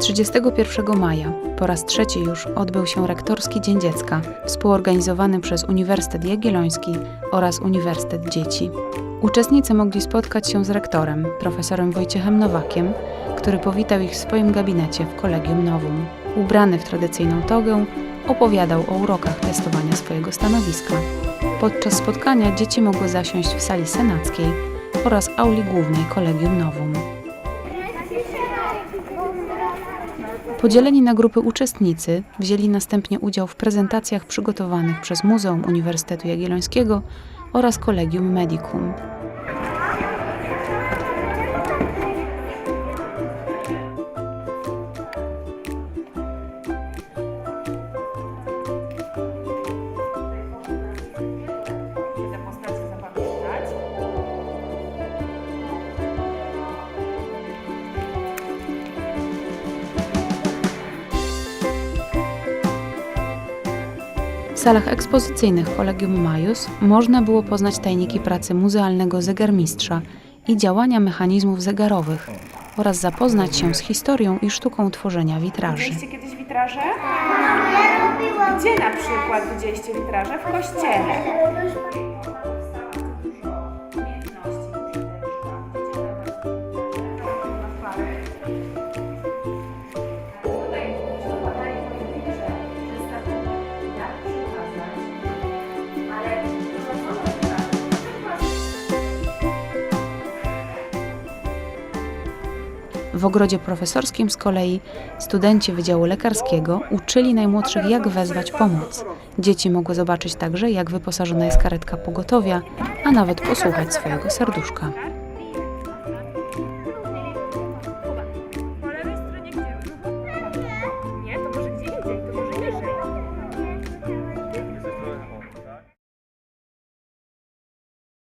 31 maja po raz trzeci już odbył się Rektorski Dzień Dziecka, współorganizowany przez Uniwersytet Jagielloński oraz Uniwersytet Dzieci. Uczestnicy mogli spotkać się z rektorem, profesorem Wojciechem Nowakiem, który powitał ich w swoim gabinecie w Kolegium Novum. Ubrany w tradycyjną togę, opowiadał o urokach testowania swojego stanowiska. Podczas spotkania dzieci mogły zasiąść w sali senackiej oraz auli głównej Kolegium Novum. Podzieleni na grupy uczestnicy wzięli następnie udział w prezentacjach przygotowanych przez Muzeum Uniwersytetu Jagiellońskiego oraz Collegium Medicum. W salach ekspozycyjnych Collegium Majus można było poznać tajniki pracy muzealnego zegarmistrza i działania mechanizmów zegarowych oraz zapoznać się z historią i sztuką tworzenia witraży. Widzieliście kiedyś witraże? Gdzie na przykład widzieliście witraże? W kościele. W ogrodzie profesorskim z kolei studenci Wydziału Lekarskiego uczyli najmłodszych, jak wezwać pomoc. Dzieci mogły zobaczyć także, jak wyposażona jest karetka pogotowia, a nawet posłuchać swojego serduszka.